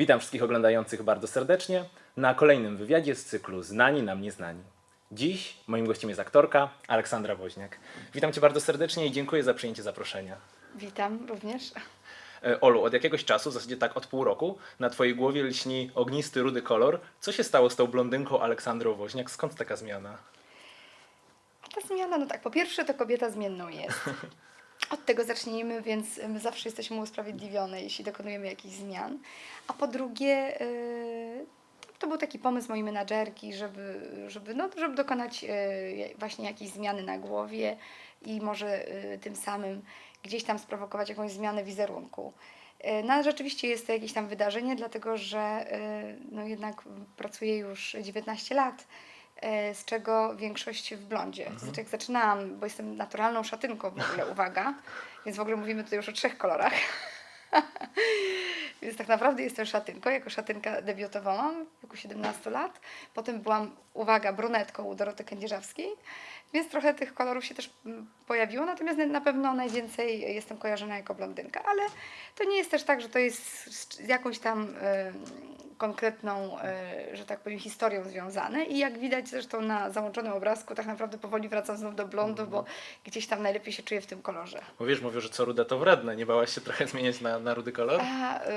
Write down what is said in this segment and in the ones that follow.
Witam wszystkich oglądających bardzo serdecznie na kolejnym wywiadzie z cyklu Znani nam nieznani. Dziś moim gościem jest aktorka Aleksandra Woźniak. Witam Cię bardzo serdecznie i dziękuję za przyjęcie zaproszenia. Witam również. E, Olu, od jakiegoś czasu, w zasadzie tak od pół roku, na Twojej głowie lśni ognisty, rudy kolor. Co się stało z tą blondynką Aleksandrą Woźniak? Skąd taka zmiana? A ta zmiana, no tak, po pierwsze to kobieta zmienną jest. Od tego zacznijmy, więc my zawsze jesteśmy usprawiedliwione, jeśli dokonujemy jakichś zmian. A po drugie, yy, to, był taki pomysł mojej menadżerki, żeby, żeby, no, żeby dokonać yy, właśnie jakiejś zmiany na głowie i może yy, tym samym gdzieś tam sprowokować jakąś zmianę wizerunku. No rzeczywiście jest to jakieś tam wydarzenie, dlatego że no jednak pracuję już 19 lat, z czego większość w blondzie. To znaczy jak zaczynałam, bo jestem naturalną szatynką w ogóle, uwaga, więc w ogóle mówimy tutaj już o trzech kolorach. Więc tak naprawdę jestem szatynką. Jako szatynka debiutowałam w wieku 17 lat. Potem byłam, uwaga, brunetką u Doroty Kędzierzawskiej. Więc trochę tych kolorów się też mm, pojawiło. Natomiast na- pewno najwięcej jestem kojarzona jako blondynka. Ale to nie jest też tak, że to jest z jakąś tam konkretną, e, że tak powiem, historią związane. I jak widać zresztą na załączonym obrazku, tak naprawdę powoli wracam znów do blondu, bo gdzieś tam najlepiej się czuję w tym kolorze. Bo wiesz, mówią, że co rude to wredne. Nie bałaś się trochę zmieniać na, na rudy kolor? A, y,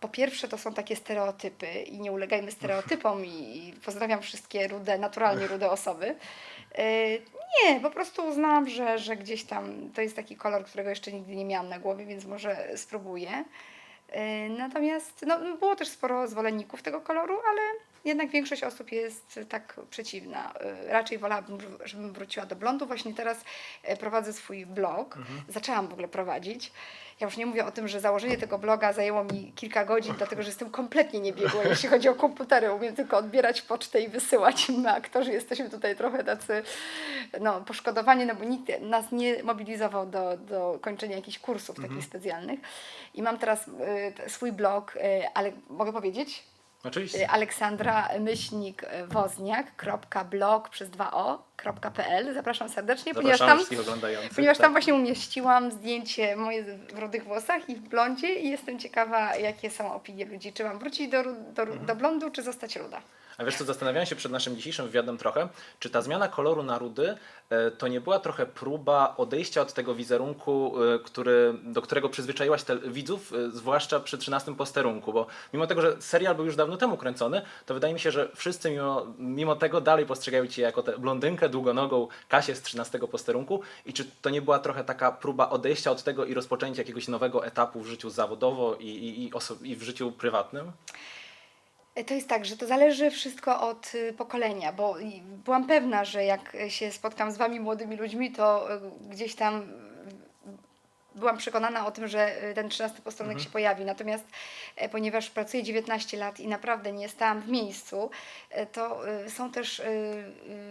po pierwsze to są takie stereotypy i nie ulegajmy stereotypom i, i pozdrawiam wszystkie rude, naturalnie rude osoby. Nie, po prostu uznałam, że, że gdzieś tam to jest taki kolor, którego jeszcze nigdy nie miałam na głowie, więc może spróbuję. Y, Natomiast no, było też sporo zwolenników tego koloru, ale jednak większość osób jest tak przeciwna. Y, Raczej wolałabym, żebym wróciła do blondu. Właśnie teraz y, prowadzę swój blog. Zaczęłam w ogóle prowadzić. Ja już nie mówię o tym, że założenie tego bloga zajęło mi kilka godzin, dlatego że jestem kompletnie niebiegła, jeśli chodzi o komputery. Umiem tylko odbierać pocztę i wysyłać. My aktorzy jesteśmy tutaj trochę tacy no, poszkodowani, no bo nikt nas nie mobilizował do, do kończenia jakichś kursów takich specjalnych. I mam teraz y, swój blog, y, ale mogę powiedzieć? Oczywiście. Y, Aleksandra myślnik y, wozniak.blog przez 2o.pl. Zapraszam serdecznie, ponieważ tam, ponieważ tak. tam właśnie umieściłam zdjęcie moje w rudych włosach i w blondzie i jestem ciekawa, jakie są opinie ludzi. Czy mam wrócić do, do, do blondu, czy zostać ruda? A wiesz co, zastanawiałem się przed naszym dzisiejszym wywiadem trochę, czy ta zmiana koloru na rudy e, to nie była trochę próba odejścia od tego wizerunku, e, który, do którego przyzwyczaiłaś te widzów, e, zwłaszcza przy 13 posterunku, bo mimo tego, że serial był już dawno temu kręcony, to wydaje mi się, że wszyscy mimo, mimo tego dalej postrzegają Cię jako tę blondynkę długonogą Kasię z 13 posterunku i czy to nie była trochę taka próba odejścia od tego i rozpoczęcia jakiegoś nowego etapu w życiu zawodowo i, i, i, i w życiu prywatnym? To jest tak, że to zależy wszystko od y, pokolenia, bo byłam pewna, że jak się spotkam z Wami młodymi ludźmi, to y, gdzieś tam y, byłam przekonana o tym, że ten 13 posterunek się pojawi. Natomiast e, ponieważ pracuję 19 lat i naprawdę nie stałam w miejscu, e, to są też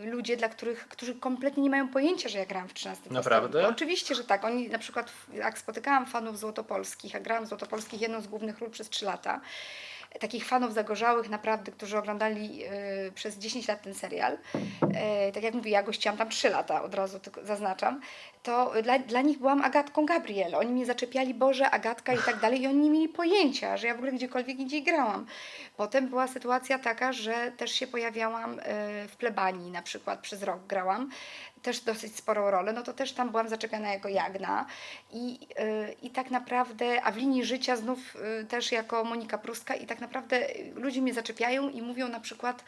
ludzie, dla których, którzy kompletnie nie mają pojęcia, że ja grałam w 13 Naprawdę? posterunku. Oczywiście, że tak. Oni na przykład, jak spotykałam fanów złotopolskich, a grałam w złotopolskich jedną z głównych ról przez 3 lata, takich fanów zagorzałych naprawdę, którzy oglądali y, przez 10 lat ten serial, e, tak jak mówię, ja gościłam tam 3 lata, od razu tylko zaznaczam, to dla, dla nich byłam Agatką Gabriel. Oni mnie zaczepiali, Boże, Agatka i tak dalej i oni nie mieli pojęcia, że ja w ogóle gdziekolwiek indziej grałam. Potem była sytuacja taka, że też się pojawiałam e, w plebanii, na przykład przez rok grałam, też dosyć sporą rolę, no to też tam byłam zaczepiana jako Jagna i, y, i tak naprawdę, a w linii życia znów y, też jako Monika Pruska i tak naprawdę ludzie mnie zaczepiają i mówią na przykład,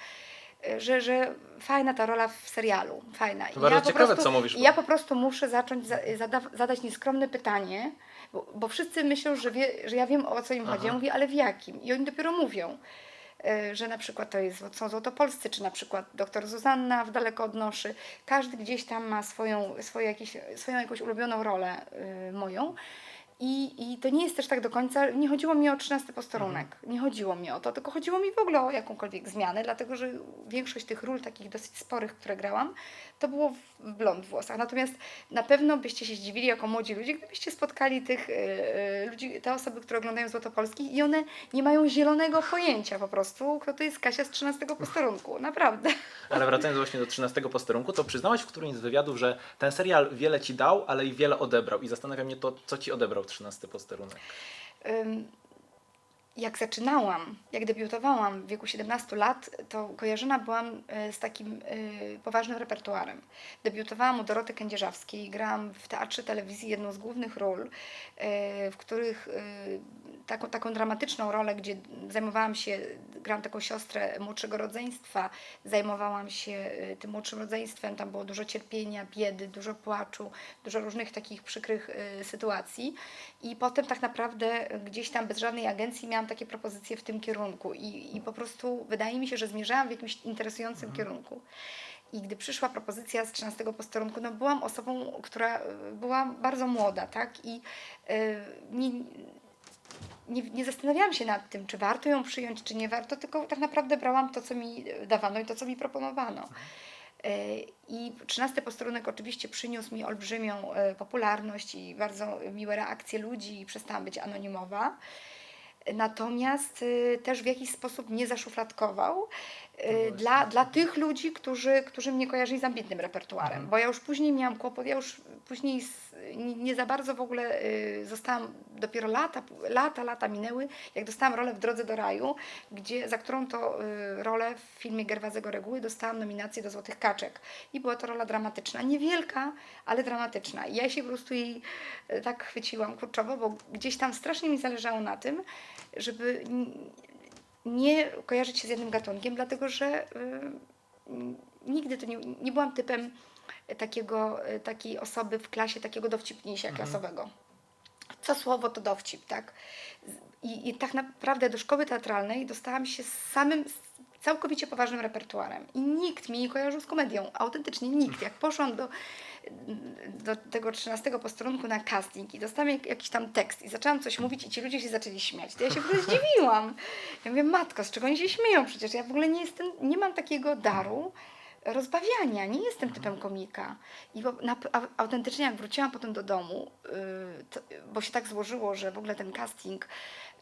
że, że fajna ta rola w serialu, fajna. To I bardzo po ciekawe, prostu, co mówisz, Ja po prostu muszę zacząć za, zada- zadać nieskromne pytanie, bo, bo wszyscy myślą, że, wie, że ja wiem o co im chodzi. Ja Aha. mówię, ale w jakim? I oni dopiero mówią y, że na przykład to jest, są złotopolscy, czy na przykład doktor Zuzanna w Daleko od Noszy. Każdy gdzieś tam ma swoją, swoje jakieś, swoją jakąś ulubioną rolę y, moją. I, I to nie jest też tak do końca, nie chodziło mi o 13 posterunek, nie chodziło mi o to, tylko chodziło mi w ogóle o jakąkolwiek zmianę, dlatego że większość tych ról takich dosyć sporych, które grałam, to było w blond włosach. Natomiast na pewno byście się zdziwili jako młodzi ludzie, gdybyście spotkali tych y, y, ludzi, te osoby, które oglądają Złotopolskich i one nie mają zielonego pojęcia po prostu, kto to jest Kasia z 13 posterunku. Naprawdę. Ale wracając właśnie do 13 posterunku, to przyznałaś w którymś z wywiadów, że ten serial wiele ci dał, ale i wiele odebrał. I zastanawia mnie to, co ci odebrał 13 posterunek. Jak zaczynałam, jak debiutowałam w wieku 17 lat, to kojarzona byłam e, z takim e, poważnym repertuarem. Debiutowałam u Doroty Kędzierzawskiej, grałam w teatrze telewizji jedną z głównych ról, e, w których e, taką, taką dramatyczną rolę, gdzie zajmowałam się, grałam taką siostrę młodszego rodzeństwa, zajmowałam się e, tym młodszym rodzeństwem, tam było dużo cierpienia, biedy, dużo płaczu, dużo różnych takich przykrych e, sytuacji i potem tak naprawdę gdzieś tam bez żadnej agencji miałam takie propozycje w tym kierunku i, i po prostu wydaje mi się, że zmierzałam w jakimś interesującym kierunku. I gdy przyszła propozycja z 13 posterunku, no byłam osobą, która e, była bardzo młoda, tak? I e, nie, nie, nie zastanawiałam się nad tym, czy warto ją przyjąć, czy nie warto, tylko tak naprawdę brałam to, co mi dawano i to, co mi proponowano. E, I 13 posterunek oczywiście przyniósł mi olbrzymią e, popularność i bardzo miłe reakcje ludzi i przestałam być anonimowa. Natomiast y, też w jakiś sposób nie zaszufladkował y, dla, dla tych ludzi, którzy, którzy mnie kojarzyli z ambitnym repertuarem. Mhm. Bo ja już później miałam kłopot, ja już później nie, za bardzo w ogóle y, zostałam, dopiero lata, lata, lata minęły, jak dostałam rolę w Drodze do Raju, gdzie, za którą to y, rolę w filmie Gerwazego Reguły dostałam nominację do Złotych Kaczek. I była to rola dramatyczna, niewielka, ale dramatyczna. I ja się po prostu jej tak chwyciłam kurczowo, bo gdzieś tam strasznie mi zależało na tym, żeby nie kojarzyć się z jednym gatunkiem, dlatego że y, nigdy to nie, nie byłam typem takiego, y, takiej osoby w klasie, takiego dowcipnisia klasowego. Co słowo to dowcip, tak? I, I tak naprawdę do szkoły teatralnej dostałam się z samym, z całkowicie poważnym repertuarem. I nikt mnie nie kojarzył z komedią, autentycznie nikt. Jak poszłam do, do tego 13 posterunku na casting i dostałam jak, jakiś tam tekst i zaczęłam coś mówić i ci ludzie się zaczęli śmiać, to ja się w ogóle zdziwiłam. Ja mówię, matko, z czego oni się śmieją? Przecież ja w ogóle nie jestem, nie mam takiego daru rozbawiania, nie jestem typem komika. I bo, na, autentycznie jak wróciłam potem do domu, yy, to, bo się tak złożyło, że w ogóle ten casting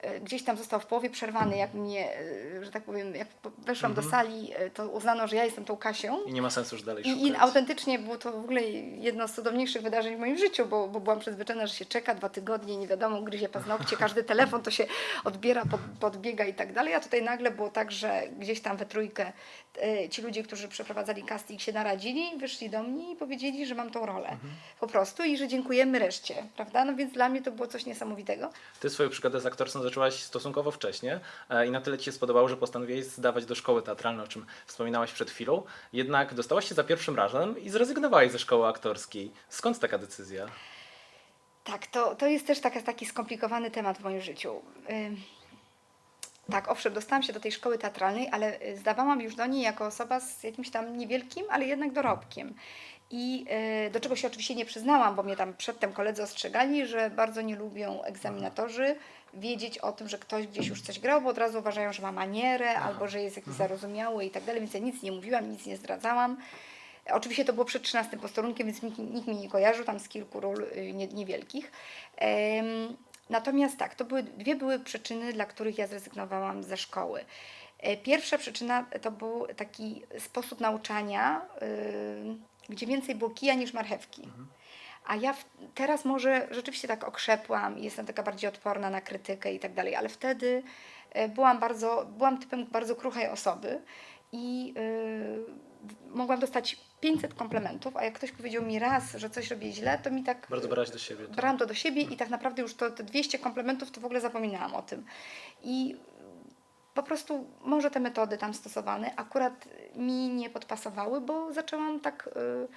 yy, gdzieś tam został w połowie przerwany, jak mnie, yy, że tak powiem, jak weszłam do sali, yy, to uznano, że ja jestem tą Kasią. I nie ma sensu już dalej I, I szukać. autentycznie było to w ogóle jedno z cudowniejszych wydarzeń w moim życiu, bo, bo byłam przyzwyczajona, że się czeka dwa tygodnie, nie wiadomo, gryzie paznokcie, każdy telefon to się odbiera, pod, podbiega i tak dalej. A tutaj nagle było tak, że gdzieś tam we trójkę ci ludzie, którzy przeprowadzali casting się naradzili, wyszli do mnie i powiedzieli, że mam tą rolę. Po prostu i że dziękujemy reszcie, prawda? No więc dla mnie to było coś niesamowitego. Ty swoją przygodę z aktorstwem zaczęłaś stosunkowo wcześnie e, i na tyle Ci się spodobało, że postanowiłeś zdawać do szkoły teatralnej, o czym wspominałaś przed chwilą. Jednak dostałaś się za pierwszym razem i zrezygnowałaś ze szkoły aktorskiej. Skąd taka decyzja? Tak, to, to jest też taka, taki skomplikowany temat w moim życiu. Ym, Tak, owszem, dostałam się do tej szkoły teatralnej, ale y, zdawałam już do niej jako osoba z jakimś tam niewielkim, ale jednak dorobkiem. I y, do czego się oczywiście nie przyznałam, bo mnie tam przedtem koledzy ostrzegali, że bardzo nie lubią egzaminatorzy wiedzieć o tym, że ktoś gdzieś już coś grał, bo od razu uważają, że ma manierę albo że jest jakiś zarozumiały i tak dalej, więc ja nic nie mówiłam, nic nie zdradzałam. Oczywiście to było przed 13 posterunkiem, więc nikt, nikt mnie nie kojarzył tam z kilku ról y, nie, niewielkich. Natomiast tak, to były, dwie były przyczyny, dla których ja zrezygnowałam ze szkoły. E, Pierwsza przyczyna to był taki sposób nauczania, y, gdzie więcej było kija niż marchewki. A ja w, teraz może rzeczywiście tak okrzepłam i jestem taka bardziej odporna na krytykę i tak dalej, ale wtedy e, byłam bardzo, byłam typem bardzo kruchej osoby i y, mogłam dostać 500 komplementów, a jak ktoś powiedział mi raz, że coś robię źle, to mi tak Bardzo brałaś do siebie. to- brałam to do siebie i tak naprawdę już to, te 200 komplementów to w ogóle zapominałam o tym. I po prostu może te metody tam stosowane akurat mi nie podpasowały, bo zaczęłam tak, y,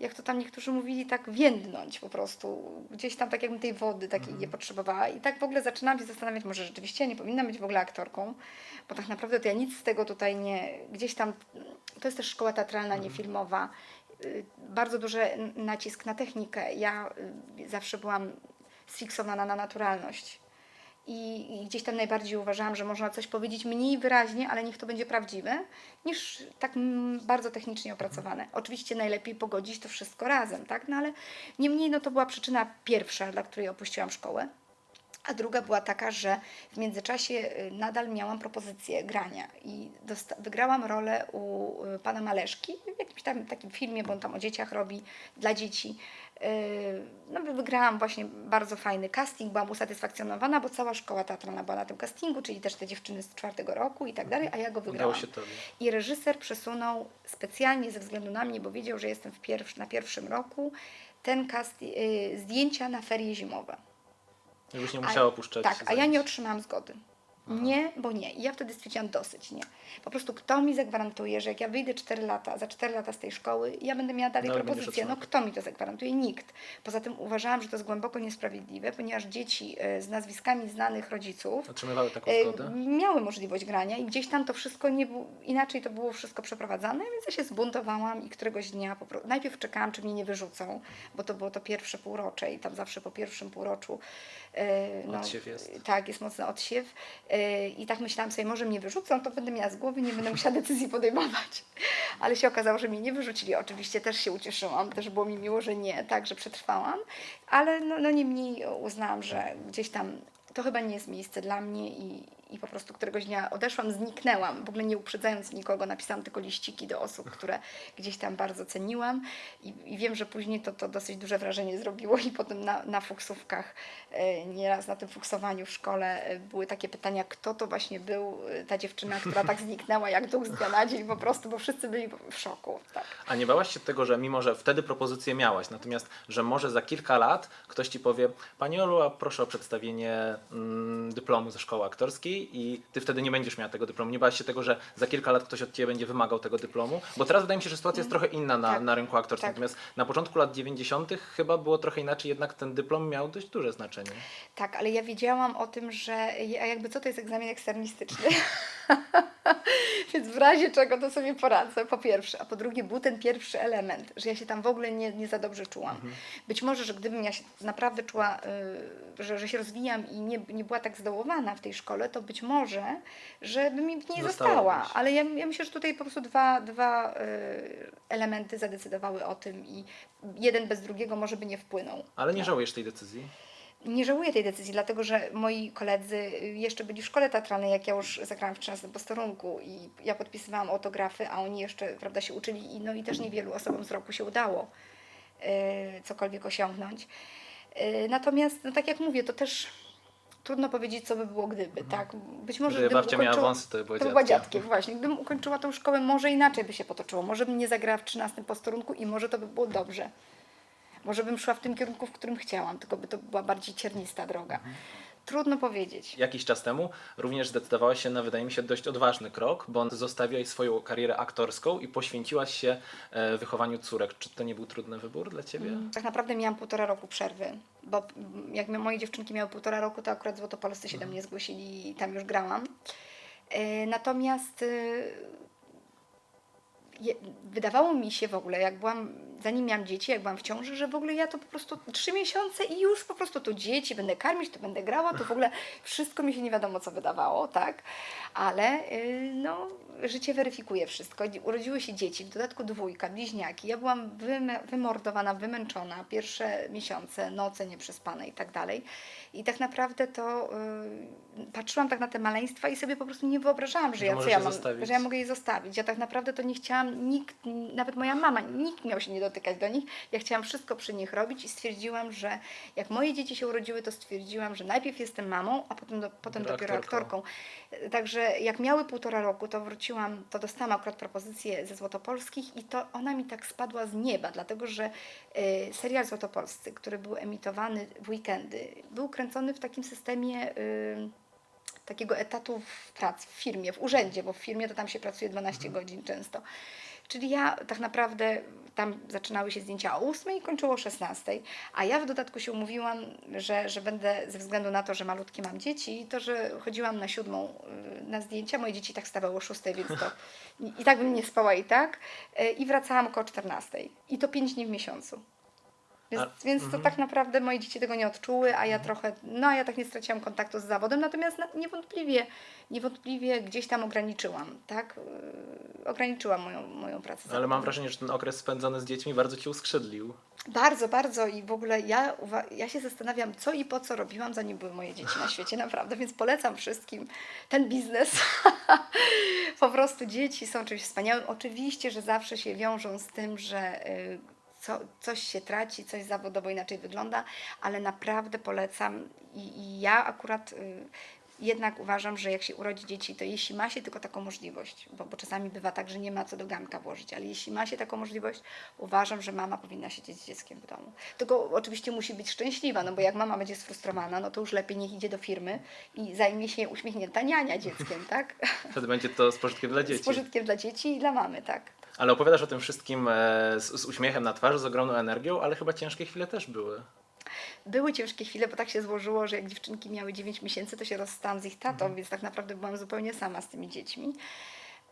jak to tam niektórzy mówili, tak więdnąć po prostu. Gdzieś tam tak jakbym tej wody takiej nie potrzebowała. I tak w ogóle zaczynałam się zastanawiać, może rzeczywiście ja nie powinnam być w ogóle aktorką, bo tak naprawdę to ja nic z tego tutaj nie, gdzieś tam, to jest też szkoła teatralna, nie filmowa. Y, Bardzo duży nacisk na technikę. Ja y, zawsze byłam sfiksowana na naturalność. I, I gdzieś tam najbardziej uważałam, że można coś powiedzieć mniej wyraźnie, ale niech to będzie prawdziwe, niż tak bardzo technicznie opracowane. Oczywiście najlepiej pogodzić to wszystko razem, tak? No ale niemniej no, to była przyczyna pierwsza, dla której opuściłam szkołę. A druga była taka, że w międzyczasie y, nadal miałam propozycję grania i wygrałam rolę u y, pana Maleszki w jakimś tam takim filmie, bo on tam o dzieciach robi dla dzieci. Y, No, wygrałam właśnie bardzo fajny casting, byłam usatysfakcjonowana, bo cała szkoła teatralna była na tym castingu, czyli też te dziewczyny z czwartego roku i tak dalej, a ja go wygrałam. I reżyser przesunął specjalnie ze względu na mnie, bo wiedział, że jestem w pierw- na pierwszym roku, ten cast, zdjęcia na ferie zimowe. Żebyś nie A- musiała opuszczać Tak, a ja zajęć. nie otrzymałam zgody. Nie, bo nie. I ja wtedy stwierdziłam dosyć, nie. Po prostu kto mi zagwarantuje, że jak ja wyjdę 4 lata, za 4 lata z tej szkoły, ja będę miała dalej No, propozycję. No kto mi to zagwarantuje? Nikt. Poza tym uważałam, że to jest głęboko niesprawiedliwe, ponieważ dzieci e, z nazwiskami znanych rodziców Otrzymywały taką e, zgodę? miały możliwość grania i gdzieś tam to wszystko nie było, inaczej to było wszystko przeprowadzane, więc ja się zbuntowałam i któregoś dnia po prostu, najpierw czekałam, czy mnie nie wyrzucą, bo to było to pierwsze półrocze i tam zawsze po pierwszym półroczu no, Odsiew jest. tak, jest mocny odsiew i tak myślałam sobie, może mnie wyrzucą, to będę miała z głowy, nie będę musiała decyzji podejmować. Ale się okazało, że mnie nie wyrzucili. Oczywiście też się ucieszyłam, też było mi miło, że nie, tak, że przetrwałam, ale no, no niemniej uznałam, że gdzieś tam to chyba nie jest miejsce dla mnie i, i po prostu któregoś dnia odeszłam, zniknęłam, w ogóle nie uprzedzając nikogo, napisałam tylko liściki do osób, które gdzieś tam bardzo ceniłam i, i wiem, że później to, to dosyć duże wrażenie zrobiło i potem na, na fuksówkach, e, nieraz na tym fuksowaniu w szkole e, były takie pytania, kto to właśnie był e, ta dziewczyna, która tak zniknęła jak duch z dnia na dzień po prostu, bo wszyscy byli w szoku. Tak. A nie bałaś się tego, że mimo, że wtedy propozycję miałaś, natomiast, że może za kilka lat ktoś ci powie, Pani Olu, proszę o przedstawienie mm, dyplomu ze szkoły aktorskiej i ty wtedy nie będziesz miała tego dyplomu. Nie bałaś się tego, że za kilka lat ktoś od ciebie będzie wymagał tego dyplomu? Bo teraz wydaje mi się, że sytuacja jest trochę inna na, Tak. na rynku aktorskim. Tak. Natomiast na początku lat 90. chyba było trochę inaczej, jednak ten dyplom miał dość duże znaczenie. Tak, ale ja wiedziałam o tym, że ja jakby co to jest egzamin eksternistyczny. Więc w razie czego to sobie poradzę, po pierwsze. A po drugie był ten pierwszy element, że ja się tam w ogóle nie, nie za dobrze czułam. Być może, że gdybym ja się naprawdę czuła, y, że, że się rozwijam i nie, nie była tak zdołowana w tej szkole, to być może, że bym nie została. Ale ja, ja myślę, że tutaj po prostu dwa, dwa y, elementy zadecydowały o tym i jeden bez drugiego może by nie wpłynął. Ale nie żałujesz tej decyzji? Nie żałuję tej decyzji, dlatego że moi koledzy y, jeszcze byli w szkole teatralnej, jak ja już zagrałam w 13 posterunku i ja podpisywałam autografy, a oni jeszcze prawda, się uczyli i, no, i też niewielu osobom z roku się udało y, cokolwiek osiągnąć. Y, natomiast, no, tak jak mówię, to też trudno powiedzieć, co by było gdyby, tak? Być może Gdyby babcia miała ukończyła- wąsy, to by była to dziadkiem. dziadkiem, właśnie. Gdybym ukończyła tą szkołę, może inaczej by się potoczyło. Może bym nie zagrała w 13 posterunku i może to by było dobrze. Może bym szła w tym kierunku, w którym chciałam, tylko by to była bardziej ciernista droga. Trudno powiedzieć. Jakiś czas temu również zdecydowałaś się na, wydaje mi się, dość odważny krok, bo zostawiłaś swoją karierę aktorską i poświęciłaś się e, wychowaniu córek. Czy to nie był trudny wybór dla ciebie? Tak naprawdę miałam półtora roku przerwy, bo mm, jak moje dziewczynki miały półtora roku, to akurat Złotopolscy się do mnie zgłosili i tam już grałam. E, Natomiast e, je, wydawało mi się w ogóle, jak byłam, zanim miałam dzieci, jak byłam w ciąży, że w ogóle ja to po prostu trzy miesiące i już po prostu tu dzieci będę karmić, to będę grała, to w ogóle wszystko mi się nie wiadomo co wydawało, tak? Ale y, no, życie weryfikuje wszystko. Urodziły się dzieci, w dodatku dwójka, bliźniaki. Ja byłam wymordowana, wymęczona, pierwsze miesiące, noce nieprzespane i tak dalej. I tak naprawdę to y, patrzyłam tak na te maleństwa i sobie po prostu nie wyobrażałam, że, Że ja, co ja mam, że ja mogę je zostawić. Ja tak naprawdę to nie chciałam, nikt, nawet moja mama, nikt miał się nie dotykać do nich. Ja chciałam wszystko przy nich robić i stwierdziłam, że jak moje dzieci się urodziły, to stwierdziłam, że najpierw jestem mamą, a potem, do, potem Dopiero dopiero aktorką. aktorką. Także jak miały półtora roku, to wróciłam, to dostałam akurat propozycję ze Złotopolskich i to ona mi tak spadła z nieba, dlatego że y, serial Złotopolscy, który był emitowany w weekendy, był kręcony w takim systemie y, takiego etatu w pracy, w firmie, w urzędzie, bo w firmie to tam się pracuje 12 godzin często. Czyli ja tak naprawdę tam zaczynały się zdjęcia o 8 i kończyło o 16, a ja w dodatku się umówiłam, że, że będę ze względu na to, że malutkie mam dzieci, to że chodziłam na siódmą y, na zdjęcia, moje dzieci tak stawały o 6, więc to i, i tak bym nie spała i tak y, i wracałam około 14 i to 5 dni w miesiącu. Więc, A- więc to mhm. tak naprawdę moje dzieci tego nie odczuły, a ja trochę, no a ja tak nie straciłam kontaktu z zawodem, natomiast na- niewątpliwie, niewątpliwie gdzieś tam ograniczyłam, tak? Yy, Ograniczyłam moją, moją pracę Ale mam wrażenie, że ten okres spędzony z dziećmi bardzo cię uskrzydlił. Bardzo, bardzo i w ogóle ja, ja się zastanawiam, co i po co robiłam, zanim były moje dzieci na świecie, naprawdę, więc polecam wszystkim ten biznes. po prostu dzieci są czymś wspaniałym. Oczywiście, że zawsze się wiążą z tym, że y, co, coś się traci, coś zawodowo inaczej wygląda, ale naprawdę polecam i, i ja akurat y, jednak uważam, że jak się urodzi dzieci, to jeśli ma się tylko taką możliwość, bo, bo czasami bywa tak, że nie ma co do garnka włożyć, ale jeśli ma się taką możliwość, uważam, że mama powinna siedzieć z dzieckiem w domu. Tylko oczywiście musi być szczęśliwa, no bo jak mama będzie sfrustrowana, no to już lepiej niech idzie do firmy i zajmie się uśmiechnięta niania dzieckiem, tak? Wtedy będzie to z pożytkiem dla Z dzieci. pożytkiem dla dzieci i dla mamy, tak. Ale opowiadasz o tym wszystkim e, z, z uśmiechem na twarzy, z ogromną energią, ale chyba ciężkie chwile też były. Były ciężkie chwile, bo tak się złożyło, że jak dziewczynki miały 9 miesięcy, to się rozstałam z ich tatą, Mhm. więc tak naprawdę byłam zupełnie sama z tymi dziećmi.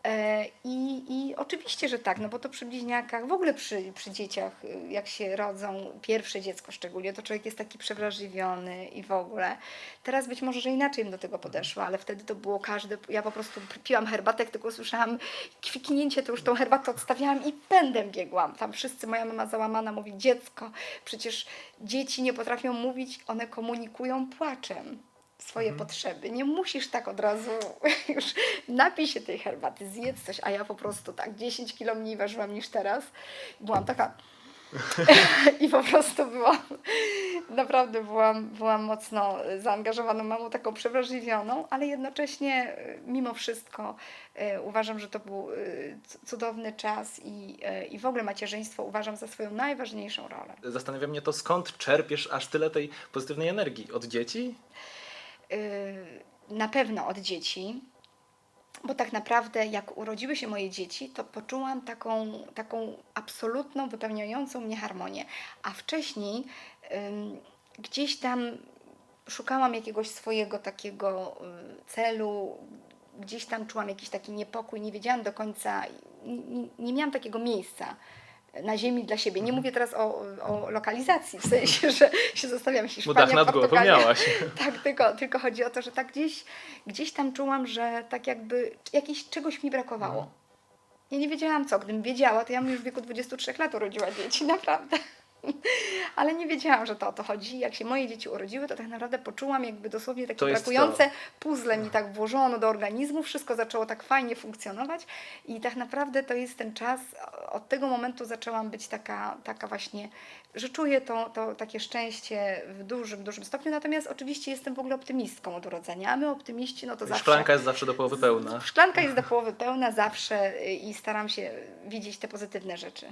E, I, I oczywiście, że tak, no bo to przy bliźniakach, w ogóle przy, przy dzieciach, y, jak się rodzą, pierwsze dziecko szczególnie, to człowiek jest taki przewrażliwiony i w ogóle. Teraz być może, że inaczej bym do tego podeszła, ale wtedy to było każde, ja po prostu piłam herbatę, tylko usłyszałam kwiknięcie, to już tą herbatę odstawiałam i pędem biegłam. Tam wszyscy, moja mama załamana mówi, dziecko, przecież dzieci nie potrafią mówić, one komunikują płaczem swoje potrzeby. Nie musisz tak od razu już napij się tej herbaty, zjedz coś, a ja po prostu tak 10 kilo mniej ważyłam niż teraz. Byłam taka i po prostu byłam, naprawdę byłam, byłam mocno zaangażowaną mamą, taką przewrażliwioną, ale jednocześnie y, mimo wszystko y, uważam, że to był c- cudowny czas i, i w ogóle macierzyństwo uważam za swoją najważniejszą rolę. Zastanawia mnie to, skąd czerpiesz aż tyle tej pozytywnej energii? Od dzieci? Y, na pewno od dzieci, bo tak naprawdę jak urodziły się moje dzieci, to poczułam taką, taką absolutną, wypełniającą mnie harmonię. A wcześniej gdzieś tam szukałam jakiegoś swojego takiego y, celu, gdzieś tam czułam jakiś taki niepokój, nie wiedziałam do końca, nie, nie miałam takiego miejsca na ziemi dla siebie. Nie mówię teraz o, o lokalizacji, w sensie, że się zostawiam Bo Hiszpania, dach nad głową miałaś. Tak, tylko, tylko chodzi o to, że tak gdzieś, gdzieś tam czułam, że tak jakby jakieś czegoś mi brakowało. No. Ja nie wiedziałam co. Gdybym wiedziała, to ja bym już w wieku 23 lat urodziła dzieci, naprawdę. Ale nie wiedziałam, że to o to chodzi. Jak się moje dzieci urodziły, to tak naprawdę poczułam jakby dosłownie takie To brakujące puzzle mi tak włożono do organizmu, wszystko zaczęło tak fajnie funkcjonować i tak naprawdę to jest ten czas, od tego momentu zaczęłam być taka, taka właśnie, że czuję to, to takie szczęście w dużym, dużym stopniu, natomiast oczywiście jestem w ogóle optymistką od urodzenia, a my optymiści, no to zawsze... Szklanka jest zawsze do połowy pełna. Szklanka jest do połowy pełna zawsze y, i staram się widzieć te pozytywne rzeczy.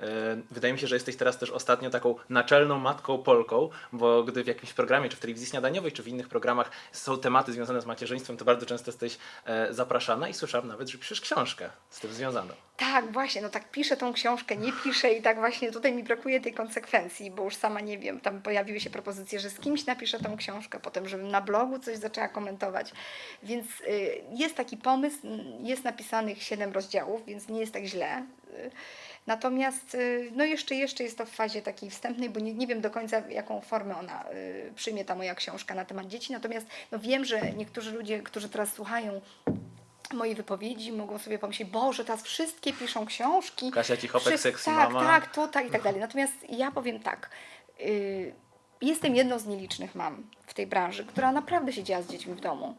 E, Wydaje mi się, że jesteś teraz też ostatnio taką naczelną matką Polką, bo gdy w jakimś programie, czy w telewizji śniadaniowej, czy w innych programach są tematy związane z macierzyństwem, to bardzo często jesteś e, zapraszana i słyszałam nawet, że piszesz książkę z tym związaną. Tak, właśnie, no tak piszę tą książkę, nie piszę i tak właśnie tutaj mi brakuje tej konsekwencji, bo już sama nie wiem, tam pojawiły się propozycje, że z kimś napiszę tą książkę, potem żebym na blogu coś zaczęła komentować, więc y, jest taki pomysł, jest napisanych siedem rozdziałów, więc nie jest tak źle. Natomiast y, no jeszcze, jeszcze jest to w fazie takiej wstępnej, bo nie, nie wiem do końca jaką formę ona y, przyjmie ta moja książka na temat dzieci. Natomiast no wiem, że niektórzy ludzie, którzy teraz słuchają mojej wypowiedzi, mogą sobie pomyśleć, Boże, teraz wszystkie piszą książki. Kasia Cichopek, Wszyscy- Sexy tak, Mama. Tak, tutaj i tak dalej. Natomiast ja powiem tak. y, jestem jedną z nielicznych mam w tej branży, która naprawdę siedziała z dziećmi w domu.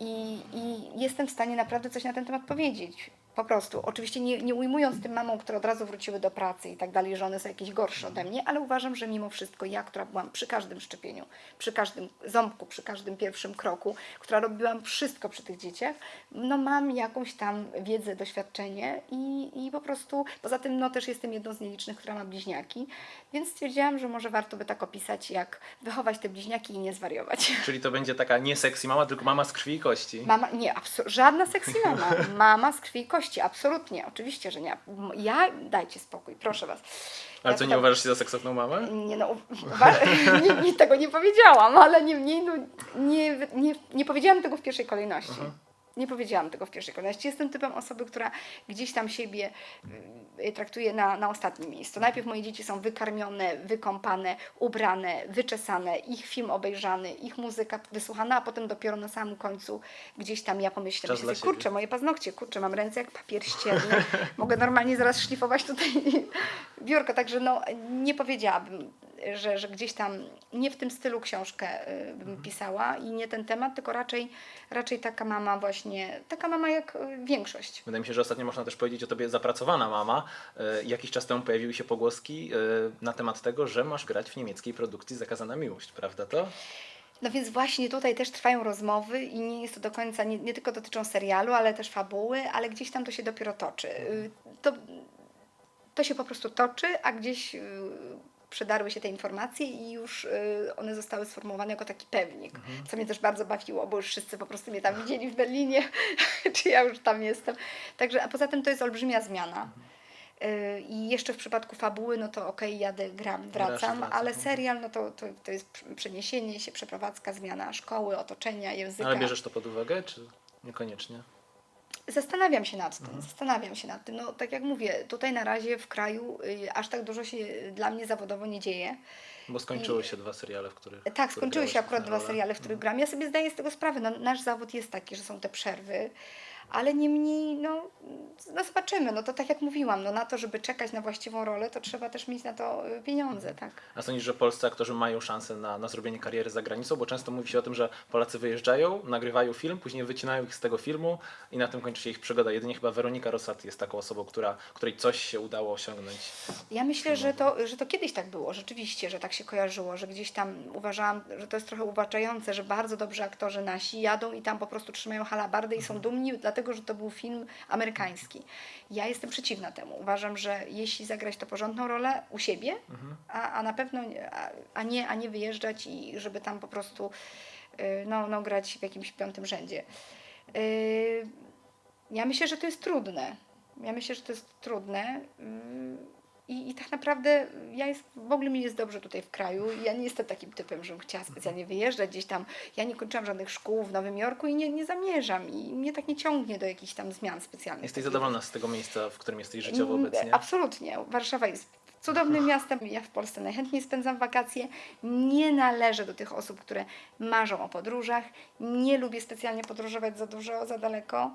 I, I jestem w stanie naprawdę coś na ten temat powiedzieć. Po prostu. Oczywiście nie, nie ujmując tym mamom, które od razu wróciły do pracy i tak dalej, że one są jakieś gorsze ode mnie, ale uważam, że mimo wszystko ja, która byłam przy każdym szczepieniu, przy każdym ząbku, przy każdym pierwszym kroku, która robiłam wszystko przy tych dzieciach, no mam jakąś tam wiedzę, doświadczenie i, i po prostu, poza tym no też jestem jedną z nielicznych, która ma bliźniaki, więc stwierdziłam, że może warto by tak opisać, jak wychować te bliźniaki i nie zwariować. Czyli to będzie taka nie sexy mama, tylko mama z krwi i kości. Mama, nie, abso- żadna sexy mama. Mama z krwi i kości, absolutnie, oczywiście, że nie. Ja, dajcie spokój, proszę was. Ale Ja co, nie uważasz się za seksowną mamę? Nie, no, nie, nie, tego nie powiedziałam, ale niemniej no, nie, nie, nie powiedziałam tego w pierwszej kolejności. Nie powiedziałam tego w pierwszej kolejności. Jestem typem osoby, która gdzieś tam siebie y, traktuje na, na ostatnim miejscu. Najpierw moje dzieci są wykarmione, wykąpane, ubrane, wyczesane, ich film obejrzany, ich muzyka wysłuchana, a potem dopiero na samym końcu gdzieś tam ja pomyślę, sobie, kurczę, moje paznokcie, kurczę, mam ręce jak papier ścierny, mogę normalnie zaraz szlifować tutaj biurko, także no nie powiedziałabym, że, że gdzieś tam nie w tym stylu książkę y, bym pisała i nie ten temat, tylko raczej, raczej taka mama właśnie, taka mama jak y, większość. Wydaje mi się, że ostatnio można też powiedzieć o tobie zapracowana mama. E, Jakiś czas temu pojawiły się pogłoski e, na temat tego, że masz grać w niemieckiej produkcji Zakazana Miłość, prawda to? No więc właśnie tutaj też trwają rozmowy i nie jest to do końca, nie, nie tylko dotyczą serialu, ale też fabuły, ale gdzieś tam to się dopiero toczy. Y, To, to się po prostu toczy, a gdzieś y, przedarły się te informacje i już y, one zostały sformułowane jako taki pewnik, co mnie też bardzo bawiło, bo już wszyscy po prostu mnie tam widzieli w Berlinie, czy ja już tam jestem. Także, a poza tym to jest olbrzymia zmiana. Y, I jeszcze w przypadku fabuły, no to okej, jadę, gram, wracam, ale mhm. serial, no to, to, to jest pr- przeniesienie się, przeprowadzka, zmiana szkoły, otoczenia, języka. Ale bierzesz to pod uwagę, czy niekoniecznie? Zastanawiam się nad tym, Mhm. zastanawiam się nad tym. No tak jak mówię, tutaj na razie w kraju y, aż tak dużo się dla mnie zawodowo nie dzieje. Bo skończyły się dwa seriale, w których. Tak, w których skończyły się akurat dwa seriale, w których gram. Ja sobie zdaję z tego sprawę. No, nasz zawód jest taki, że są te przerwy, ale niemniej, no, no zobaczymy. No to tak jak mówiłam, no na to, żeby czekać na właściwą rolę, to trzeba też mieć na to y, pieniądze, tak. A sądzisz, że polscy aktorzy mają szansę na, na zrobienie kariery za granicą? Bo często mówi się o tym, że Polacy wyjeżdżają, nagrywają film, później wycinają ich z tego filmu i na tym kończy się ich przygoda. Jedynie chyba Weronika Rosat jest taką osobą, która, której coś się udało osiągnąć. Ja myślę, że to, że to kiedyś tak było, rzeczywiście, że tak się kojarzyło, że gdzieś tam uważałam, że to jest trochę uwłaczające, że bardzo dobrzy aktorzy nasi jadą i tam po prostu trzymają halabardę i są dumni, dlatego że to był film amerykański. Ja jestem przeciwna temu. Uważam, że jeśli zagrać to porządną rolę u siebie, a, a na pewno a, a, nie, a nie wyjeżdżać i żeby tam po prostu y, no, no, grać w jakimś piątym rzędzie. Y, Ja myślę, że to jest trudne. Ja myślę, że to jest trudne. I, I tak naprawdę ja jest, w ogóle mi jest dobrze tutaj w kraju. Ja nie jestem takim typem, żebym chciała specjalnie wyjeżdżać gdzieś tam. Ja nie kończyłam żadnych szkół w Nowym Jorku i nie, nie zamierzam. I mnie tak nie ciągnie do jakichś tam zmian specjalnych. Jesteś zadowolona z tego miejsca, w którym jesteś życiowo Mm, obecnie? Absolutnie. Warszawa jest cudownym miastem. Ja w Polsce najchętniej spędzam wakacje. Nie należę do tych osób, które marzą o podróżach. Nie lubię specjalnie podróżować za dużo, za daleko.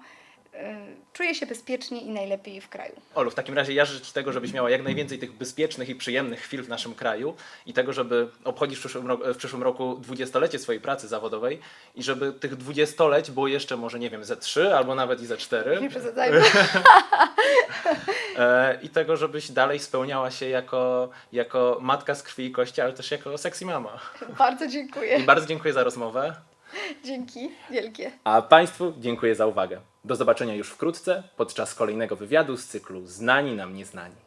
Yy, Czuję się bezpiecznie i najlepiej w kraju. Olu, w takim razie ja życzę Ci tego, żebyś miała jak najwięcej tych bezpiecznych i przyjemnych chwil w naszym kraju i tego, żeby obchodzić w przyszłym, roku, w przyszłym roku dwudziestolecie swojej pracy zawodowej i żeby tych dwudziestoleć było jeszcze może, nie wiem, ze trzy albo nawet i ze cztery Nie przesadzajmy. e, i tego, żebyś dalej spełniała się jako, jako matka z krwi i kości, ale też jako sexy mama. Bardzo I dziękuję. bardzo dziękuję za rozmowę. Dzięki wielkie. A Państwu dziękuję za uwagę. Do zobaczenia już wkrótce podczas kolejnego wywiadu z cyklu Znani nam nieznani.